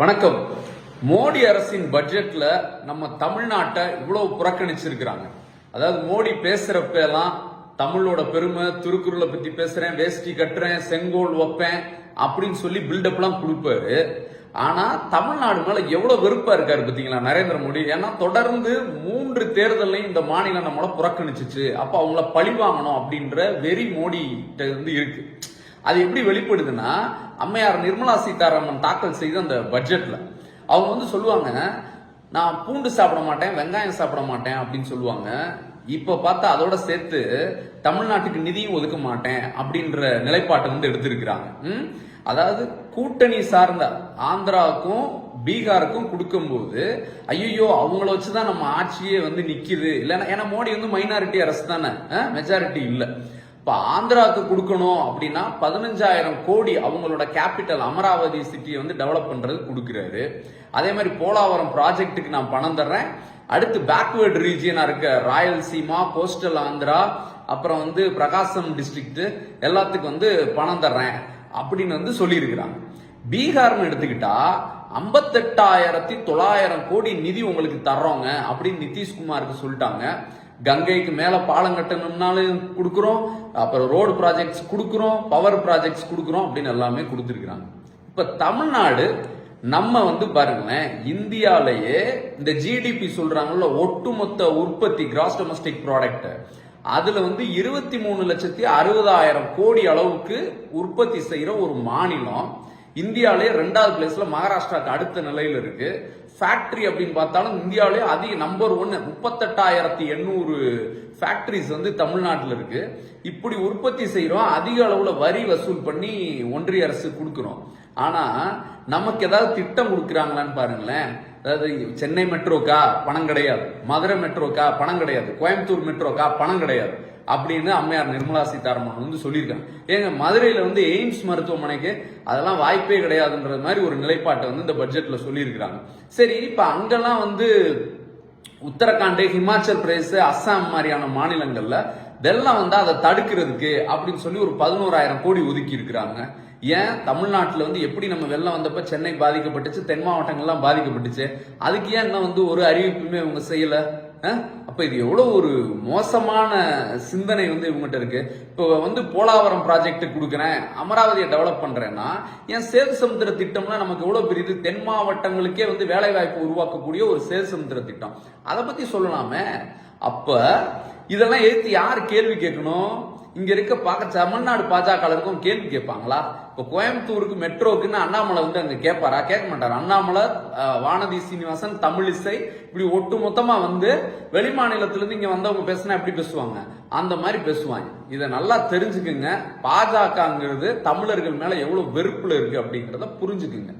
வணக்கம். மோடி அரசின் பட்ஜெட்ல நம்ம தமிழ்நாட்டை இவ்வளவு புறக்கணிச்சிருக்கிறாங்க. அதாவது மோடி பேசுறப்ப எல்லாம் தமிழோட பெருமை திருக்குறளை பத்தி பேசுறேன் வேஷ்டி கட்டுறேன் செங்கோல் வைப்பேன் அப்படின்னு சொல்லி பில்டப் எல்லாம் கொடுப்பாரு. ஆனா தமிழ்நாடு மேல எவ்வளவு வெறுப்பா இருக்காரு பாத்தீங்களா நரேந்திர மோடி? ஏன்னா தொடர்ந்து மூன்று தேர்தலையும் இந்த மாநிலம் நம்மள புறக்கணிச்சிச்சு. அப்ப அவங்கள பழி வாங்கணும் அப்படின்ற வெறி மோடி இருந்து இருக்கு. அது எப்படி வெளிப்படுதுன்னா அம்மையார் நிர்மலா சீதாராமன் தாக்கல் செய்த அந்த பட்ஜெட்ல. அவங்க வந்து சொல்லுவாங்க நான் பூண்டு சாப்பிட மாட்டேன் வெங்காயம் சாப்பிட மாட்டேன் அப்படின்னு சொல்லுவாங்க. இப்ப பார்த்தா அதோட சேர்த்து தமிழ்நாட்டுக்கு நிதியும் ஒதுக்க மாட்டேன் அப்படின்ற நிலைப்பாட்டை வந்து எடுத்திருக்கிறாங்க. அதாவது கூட்டணி சார்ந்த ஆந்திராவுக்கும் பீகாருக்கும் கொடுக்கும்போது ஐயோ அவங்கள வச்சுதான் நம்ம ஆட்சியே வந்து நிக்குது. இல்லைன்னா ஏன்னா மோடி வந்து மைனாரிட்டி அரசு தானே. மெஜாரிட்டி இல்லை. இப்போ ஆந்திராவுக்கு கொடுக்கணும் அப்படின்னா பதினஞ்சாயிரம் கோடி அவங்களோட கேபிட்டல் அமராவதி சிட்டியை வந்து டெவலப் பண்ணுறது கொடுக்குறாரு. அதே மாதிரி போலாவரம் ப்ராஜெக்ட்டுக்கு நான் பணம் தர்றேன். அடுத்து பேக்வேர்டு ரீஜியனாக இருக்க ராயல்சீமா கோஸ்டல் ஆந்திரா அப்புறம் வந்து பிரகாசம் டிஸ்ட்ரிக்ட் எல்லாத்துக்கும் வந்து பணம் தர்றேன் அப்படின்னு வந்து சொல்லியிருக்கிறாங்க. பீகார்னு எடுத்துக்கிட்டா ஐம்பத்தெட்டாயிரத்தி தொள்ளாயிரம் கோடி நிதி உங்களுக்கு தர்றோங்க அப்படின்னு நிதிஷ்குமாருக்கு சொல்லிட்டாங்க. கங்கைக்கு மேலே பாலம் கட்டணும்னாலும் கொடுக்குறோம் அப்புறம் ரோடு ப்ராஜெக்ட்ஸ் கொடுக்குறோம் பவர் ப்ராஜெக்ட்ஸ் கொடுக்குறோம் அப்படின்னு எல்லாமே கொடுத்துருக்குறாங்க. இப்போ தமிழ்நாடு நம்ம வந்து பாருங்களேன் இந்தியாலேயே இந்த ஜிடிபி சொல்றாங்கல்ல ஒட்டுமொத்த உற்பத்தி கிராஸ் டொமஸ்டிக் ப்ராடக்ட் அதுல வந்து இருபத்தி மூணு லட்சத்தி அறுபதாயிரம் கோடி அளவுக்கு உற்பத்தி செய்யற ஒரு மாநிலம். இந்தியாவிலே ரெண்டாவது பிளேஸ்ல மகாராஷ்டிராக்கு அடுத்த நிலையில் இருக்கு. ஃபேக்டரி அப்படின்னு பார்த்தாலும் இந்தியாவிலே அதிக நம்பர் ஒன்று முப்பத்தெட்டாயிரத்தி எண்ணூறு ஃபேக்டரிஸ் வந்து தமிழ்நாட்டில் இருக்கு. இப்படி உற்பத்தி செய்கிறோம் அதிக அளவில் வரி வசூல் பண்ணி ஒன்றிய அரசு கொடுக்குறோம். ஆனால் நமக்கு ஏதாவது திட்டம் கொடுக்குறாங்களான்னு பாருங்களேன். அதாவது சென்னை மெட்ரோக்கா பணம் கிடையாது. மதுரை மெட்ரோக்கா பணம் கிடையாது. கோயம்புத்தூர் மெட்ரோக்கா பணம் கிடையாது. அப்படின்னு அம்மையார் நிர்மலா சீதாராமன் வந்து சொல்லியிருக்காங்க. ஏங்க மதுரையில் வந்து எய்ம்ஸ் மருத்துவமனைக்கு அதெல்லாம் வாய்ப்பே கிடையாதுன்ற மாதிரி ஒரு நிலைப்பாட்டை வந்து இந்த பட்ஜெட்டில் சொல்லியிருக்கிறாங்க. சரி இப்போ அங்கெல்லாம் வந்து உத்தரகாண்டு ஹிமாச்சல் பிரதேச அஸ்ஸாம் மாதிரியான மாநிலங்களில் வெள்ளம் வந்து அதை தடுக்கிறதுக்கு அப்படின்னு சொல்லி ஒரு பதினோராயிரம் கோடி ஒதுக்கி இருக்கிறாங்க. ஏன்? தமிழ்நாட்டில் வந்து எப்படி நம்ம வெள்ளம் வந்தப்ப சென்னை பாதிக்கப்பட்டுச்சு தென் மாவட்டங்கள்லாம் பாதிக்கப்பட்டுச்சு? அதுக்கு ஏன் இன்னும் வந்து ஒரு அறிவிப்புமே இவங்க செய்யலை? அப்போ இது எவ்வளோ ஒரு மோசமான சிந்தனை வந்து இவங்ககிட்ட இருக்கு. இப்போ வந்து போலாவரம் ப்ராஜெக்ட் கொடுக்குறேன் அமராவதியை டெவலப் பண்ணுறேன்னா ஏன் சேது சமுத்திர திட்டம்னா நமக்கு எவ்வளோ பெரியது? தென் மாவட்டங்களுக்கே வந்து வேலை வாய்ப்பு உருவாக்கக்கூடிய ஒரு சேது சமுத்திர திட்டம். அதை பற்றி சொல்லலாமே. அப்போ இதெல்லாம் எடுத்து யார் கேள்வி கேட்கணும்? இங்க இருக்க பார்க்க தமிழ்நாடு பாஜக கேள்வி கேட்பாங்களா? இப்போ கோயம்புத்தூருக்கு மெட்ரோக்குன்னு அண்ணாமலை வந்து அங்க கேட்பாரா? கேட்க மாட்டார்? அண்ணாமலை வானதி சீனிவாசன் தமிழிசை இப்படி ஒட்டு மொத்தமா வந்து வெளி இங்கே இங்க வந்தவங்க பேசினா எப்படி பேசுவாங்க? அந்த மாதிரி பேசுவாங்க. இதை நல்லா தெரிஞ்சுக்குங்க. பாஜகங்கிறது தமிழர்கள் மேல எவ்வளவு வெறுப்புல இருக்கு அப்படிங்கறத புரிஞ்சுக்குங்க.